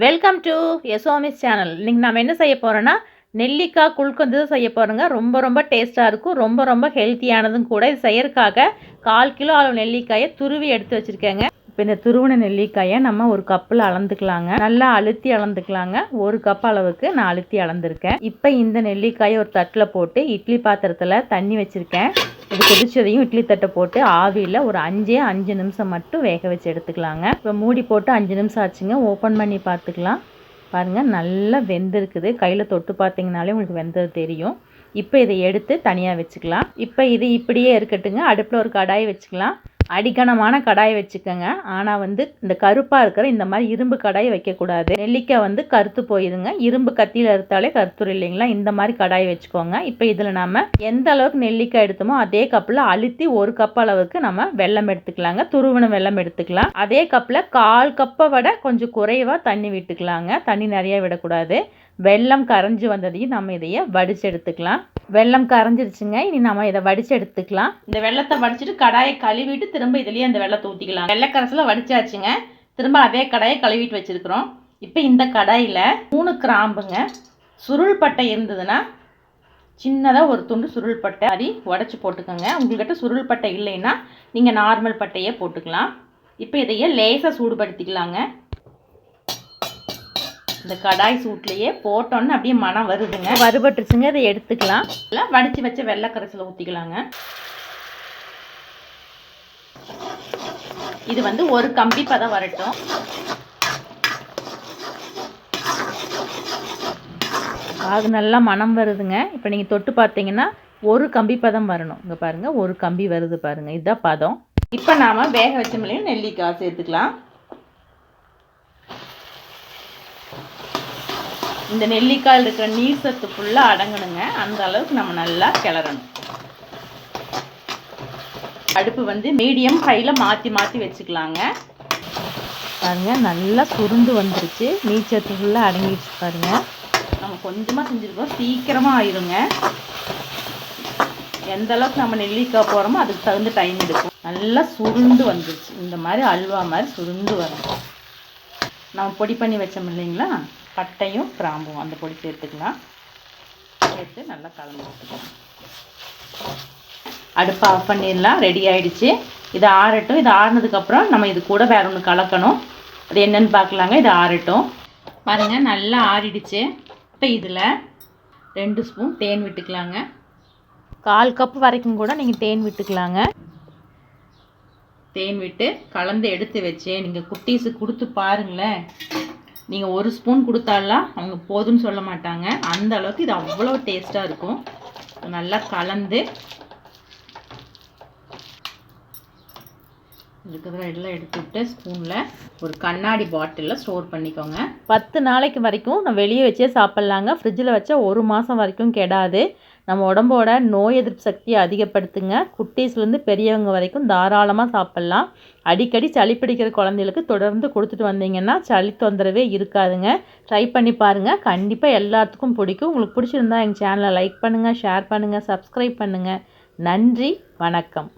Welcome to எஸ்ஓமிஸ் channel இன்றைக்கி நம்ம என்ன செய்ய போகிறோன்னா நெல்லிக்காய் குல்கந்து செய்ய போகிறோங்க ரொம்ப ரொம்ப டேஸ்ட்டாக இருக்கும். ரொம்ப ரொம்ப ஹெல்த்தியானதும் கூட இது செய்யறதுக்காக கால் கிலோ அளவு நெல்லிக்காயை துருவி எடுத்து வச்சுருக்கேங்க. இப்போ இந்த துருவின நெல்லிக்காயை நம்ம ஒரு கப்பில் அளந்துக்கலாங்க. நல்லா அழுத்தி அளந்துக்கலாங்க. ஒரு கப் அளவுக்கு நான் அழுத்தி அளந்துருக்கேன். இப்போ இந்த நெல்லிக்காயை ஒரு தட்டில் போட்டு இட்லி பாத்திரத்தில் தண்ணி வச்சுருக்கேன். இது கொதிச்சதையும் இட்லி தட்டை போட்டு ஆவியில் ஒரு அஞ்சே அஞ்சு நிமிஷம் மட்டும் வேக வச்சு எடுத்துக்கலாங்க. இப்போ மூடி போட்டு அஞ்சு நிமிஷம் ஆச்சுங்க. ஓப்பன் பண்ணி பார்த்துக்கலாம். பாருங்கள் நல்லா வெந்திருக்குது. கையில் தொட்டு பார்த்தீங்கனாலே உங்களுக்கு வெந்தது தெரியும். இப்போ இதை எடுத்து தனியாக வச்சுக்கலாம். இப்போ இது இப்படியே இருக்கட்டுங்க. அடுப்பில் ஒரு கடாய் வச்சுக்கலாம். அடிக்கணமான கடாய் வச்சுக்கோங்க. ஆனால் வந்து இந்த கருப்பாக இருக்கிற இந்த மாதிரி இரும்பு கடாய் வைக்கக்கூடாது. நெல்லிக்காய் வந்து கருத்து போயிருங்க. இரும்பு கத்தியில் எடுத்தாலே கருத்துரு இல்லைங்களா? இந்த மாதிரி கடாய் வச்சுக்கோங்க. இப்போ இதில் நம்ம எந்த அளவுக்கு நெல்லிக்காய் எடுத்தோமோ அதே கப்பில் அழுத்தி ஒரு கப் அளவுக்கு நம்ம வெள்ளம் எடுத்துக்கலாங்க. துருவன வெள்ளம் எடுத்துக்கலாம். அதே கப்பில் கால் கப்பை விட கொஞ்சம் குறைவாக தண்ணி விட்டுக்கலாங்க. தண்ணி நிறைய விடக்கூடாது. வெள்ளம் கரைஞ்சி வந்ததையும் நம்ம இதையே வடித்து எடுத்துக்கலாம். வெள்ளம் கரைஞ்சிருச்சுங்க. இனி நம்ம இதை வடித்து எடுத்துக்கலாம். இந்த வெள்ளத்தை வடிச்சிட்டு கடாயை கழுவிட்டு திரும்ப இதுலேயே அந்த வெள்ளத்தை ஊற்றிக்கலாம் வெள்ளக்கரசில் வடிச்சாச்சுங்க. திரும்ப அதே கடாயை கழுவிட்டு வச்சுருக்குறோம். இப்போ இந்த கடாயில் மூணு கிராம்புங்க. சுருள் பட்டை இருந்ததுன்னா சின்னதாக ஒரு துண்டு சுருள் பட்டை மாதிரி உடச்சி போட்டுக்கோங்க. உங்கள்கிட்ட சுருள் பட்டை இல்லைன்னா நீங்கள் நார்மல் பட்டையே போட்டுக்கலாம். இப்போ இதையே லேசாக சூடுபடுத்திக்கலாங்க. இந்த கடாய் சூட்லேயே போட்டோன்னு அப்படியே மனம் வருதுங்க. வறுபட்டுருச்சுங்க இதை எடுத்துக்கலாம். இல்லை வடித்து வச்ச வெள்ளை கரைசலை ஊற்றிக்கலாங்க இது வந்து ஒரு கம்பி பதம் வரட்டும். அது நல்லா மனம் வருதுங்க. இப்போ நீங்கள் தொட்டு பார்த்தீங்கன்னா ஒரு கம்பி பதம் வரணும். இங்கே பாருங்கள் ஒரு கம்பி வருது பாருங்கள் இதுதான் பதம். இப்போ நாம் வேக வச்ச மில்லையும் நெல்லிக்காய் சேர்த்துக்கலாம். இந்த நெல்லிக்காயில் இருக்கிற நீர் சத்து ஃபுல்லாக அடங்கணுங்க. அந்த அளவுக்கு நம்ம நல்லா கிளறணும். அடுப்பு வந்து மீடியம் ஹையில் மாற்றி மாற்றி வச்சுக்கலாங்க. பாருங்க நல்லா சுருண்டு வந்துருச்சு. நீச்சத்து ஃபுல்லாக அடங்கிடுச்சு பாருங்க. நம்ம கொஞ்சமாக செஞ்சுருக்கோம். சீக்கிரமாக ஆயிருங்க. எந்த அளவுக்கு நம்ம நெல்லிக்காய் போகிறோமோ அதுக்கு தகுந்த டைம் எடுக்கும். நல்லா சுருண்டு வந்துருச்சு. இந்த மாதிரி அல்வா மாதிரி சுருண்டு வரும் நம்ம பொடி பண்ணி வச்சோம் இல்லைங்களா? பட்டையும் கிராம்பும் அந்த பொடி சேர்த்துக்கலாம். சேர்த்து நல்லா கலந்து விட்டுக்கலாம். அடுப்பை ஆஃப் பண்ணிடலாம். ரெடி ஆகிடுச்சு இது ஆறட்டும். இது ஆறுனதுக்கப்புறம் நம்ம இது கூட வேற ஒன்று கலக்கணும். அது என்னென்னு பார்க்கலாங்க. இது ஆறட்டும். பாருங்கள் நல்லா ஆறிடுச்சு. இப்போ இதில் ரெண்டு ஸ்பூன் தேன் விட்டுக்கலாங்க. கால் கப் வரைக்கும் கூட நீங்கள் தேன் விட்டுக்கலாங்க. தேன் விட்டு கலந்து எடுத்து வச்சு நீங்கள் குட்டீஸு கொடுத்து பாருங்களேன். நீங்கள் ஒரு ஸ்பூன் கொடுத்தாலாம் அவங்க போதும்னு சொல்ல மாட்டாங்க. அந்த அளவுக்கு இது அவ்வளோ டேஸ்ட்டாக இருக்கும். நல்லா கலந்து இருக்கிற எல்லாம் எடுத்துவிட்டு ஸ்பூனில் ஒரு கண்ணாடி பாட்டிலில் ஸ்டோர் பண்ணிக்கோங்க. பத்து நாளைக்கு வரைக்கும் நம்ம வெளியே வச்சே சாப்பிட்லாங்க. ஃப்ரிட்ஜில் வச்சா ஒரு மாதம் வரைக்கும் கெடாது. நம்ம உடம்போட நோய் எதிர்ப்பு சக்தியை அதிகப்படுத்துங்க. குட்டீஸ்லேருந்து பெரியவங்க வரைக்கும் தாராளமாக சாப்பிட்லாம். அடிக்கடி சளி பிடிக்கிற குழந்தைகளுக்கு தொடர்ந்து கொடுத்துட்டு வந்தீங்கன்னா சளி தொந்தரவே இருக்காதுங்க. ட்ரை பண்ணி பாருங்கள் கண்டிப்பாக எல்லாத்துக்கும் பிடிக்கும். உங்களுக்கு பிடிச்சிருந்தா எங்கள் சேனலை லைக் பண்ணுங்கள் ஷேர் பண்ணுங்கள் சப்ஸ்கிரைப் பண்ணுங்கள் நன்றி வணக்கம்.